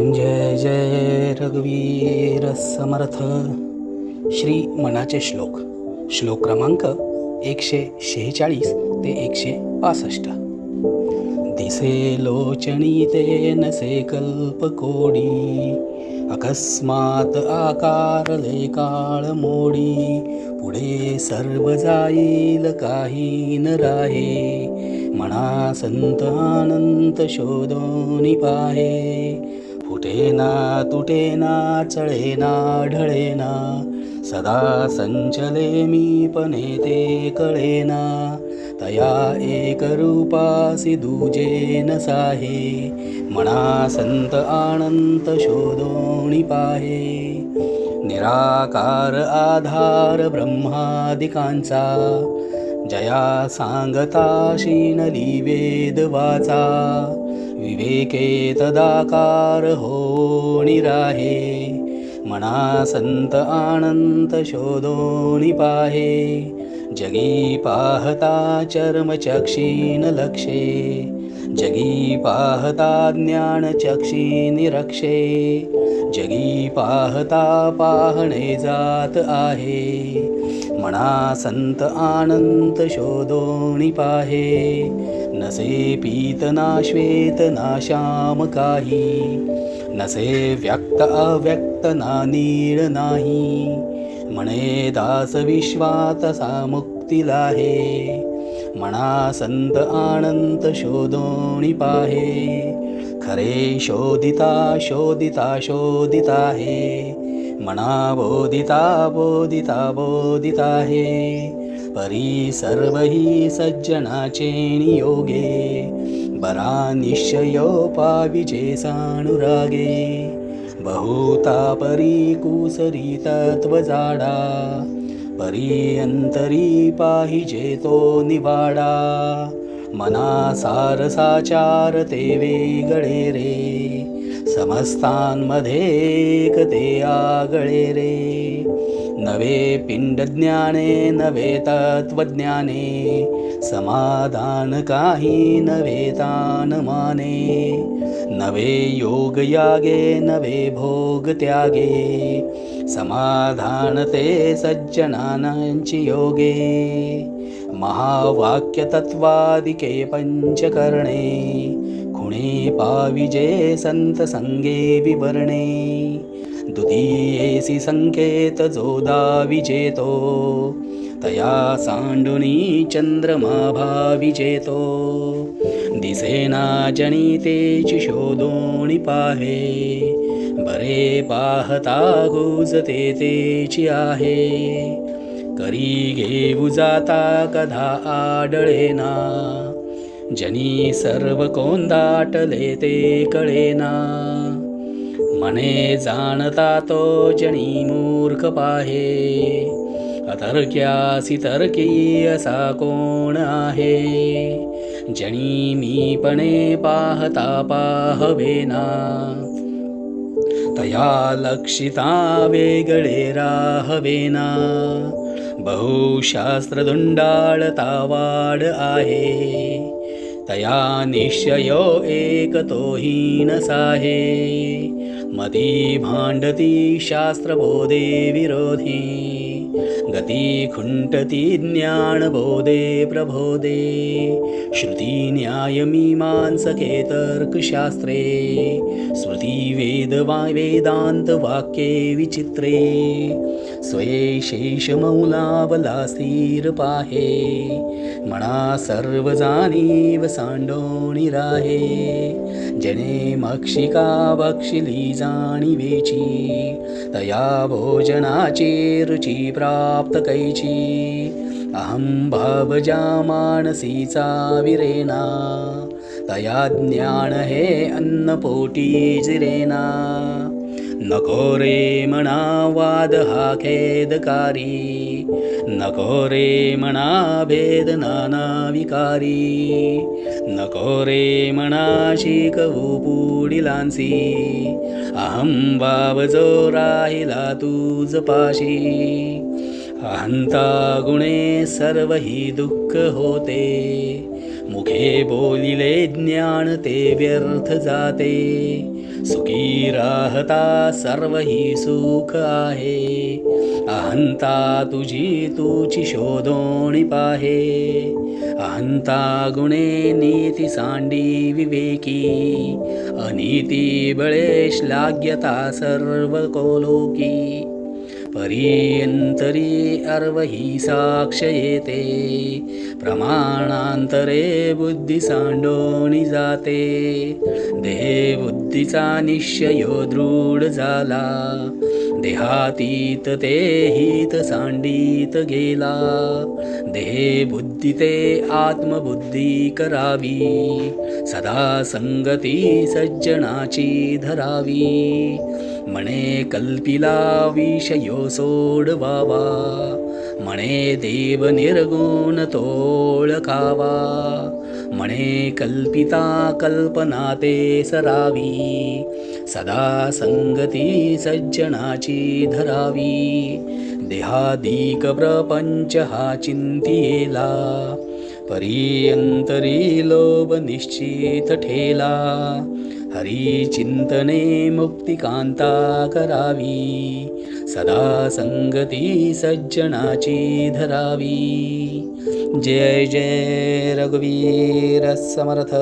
जय जय रघुवीर समर्थ. श्री मनाचे श्लोक. श्लोक क्रमांक एकशे शेहेचाळीस ते एकशे पासष्ट. दिसे लोचणी ते नसे कल्प कोडी अकस्मात आकारले काळ मोडी. पुढे सर्व जाईल काही न राहे. म्हणा संत अनंत शोधोनी पाहे. तुटेना तुटेना चळेना ढळेना सदा संचले मी पणे ते कळेना तया एक रूपासी दुजे नसाहे साहे म्हणा संत आनंत शोधोणी पाहे. निराकार आधार ब्रह्मादिकांचा जया सांगता शीनली वेद वाचा विवेके तदाकार हो निराहे मना संत आनंत शोधोणी पाहे। जगी पाहता चर्मचक्षीन लक्षे। जगी पाहता ज्ञानचक्षी निरक्षे। जगी पाहता पाहणे जात आहे। म्हणा संत आनंत शोधोणी पाहे. नसे पीत ना श्वेत ना श्याम काही. नसे व्यक्त अव्यक्त ना नीळ नाही. म्हणे दास विश्वात सा मुक्तीलाहे म्हणा संत आनंत शोधोणी पाहे. खरे शोधिता शोधिता शोधिता हे मना बोधिता बोधिता बोधिता हे. परी सर्व ही सज्जनाचे नियोगे. बरा निश्चयो पाविजे सानुरागे. बहुता परी कुसरी तत्व जाडा. परी अंतरी पाहिजे तो निवाडा. मना सारसाचार ते वेगळे रे. समस्तांमध्ये एक आगळे रे नवे पिंडज्ञाने नवे तत्वज्ञाने समाधान काही नवे माने। नवे योगयागे नवे भोगत्यागे समाधान ते सज्जनानांची योगे। महावाक्यतत्वादिके पञ्चकर्णे गुणे पाविजे संत संगे विवरणे। द्वितीयेसी संकेत जोदा विजेतो तया सांडुनी चंद्रमाभा विजेतो दिसेना जनितेची शोधोणी पाहे। बरे पाहता गोजते तेची आहे करी घेऊ जाता कधा आडळेना जनी सर्व कोंदाटले ते कळेना. मने जाणता तो जनी मूर्ख पाहे. अतर्क्यासी तर्की असा कोण आहे? जनी मी पणे पाहता पाहवेना. तया लक्षिता वेगळे राहवेना. बहुशास्त्रदुंडाळता वाढ आहे. तया निश्चयो एकतोहीन साहे। मती भाण्डती शास्त्रबोधे विरोधी। गती खुण्टती ज्ञानबोधे प्रबोधे। श्रुतिन्यायमीमांसके तर्कशास्त्रे स्मृतिवेदवा वेदान्तवाक्ये विचित्रे। स्वये शेषमौलावला स्थिर पाहे म्हणा सर्व जाणीव सांडोणी राहे जने मक्षिका बक्षिली जाणीवेची तया भोजनाची रुची प्राप्त कैची। अहं भावजा मानसीचा विरेना तया ज्ञान हे अन्नपोटी जिरेना नको रे म्हणा वाद हा खेदकारी. नको रे म्हणा भेद नाना विकारी. नको रे म्हणा शिकवू पुढिलांसी अहं बावजो राहिला तुझ पाशी. अहंता गुणे सर्व ही दुःख होते. मुखे बोलिले ज्ञान ते व्यर्थ जाते. सुखी राहता सर्व ही सुख आहे. अहंता तुझी तुझी शोधोणी पाहे. अहंता गुणे नीती सांडी विवेकी. अनिती बळे श्लाघ्यता सर्व कोलोकी. परीयंतरी अर्व ही साक्ष येते. प्रमाणांतरे बुद्धी सांडोणी जाते. देह बुद्धीचा निश्चय दृढ झाला. देहातीत ते हित सांडीत गेला. देह बुद्धी ते आत्मबुद्धी करावी. सदा संगती सज्जनाची धरावी. म्हणे कल्पिला विषयो सोडवावा. म्हणे देव निर्गुण तोळखावा. म्हणे कल्पिता कल्पना ते सरावी सदा संगती सज्जनाची धरावी देहादिक प्रपंच हा चिंतियेला परीयंतरी लोभ निश्चित ठेला हरी चिंतने मुक्तिकांता करावी सदा संगती सज्जनाची धरावी। जय जय रघुवीर समर्थ।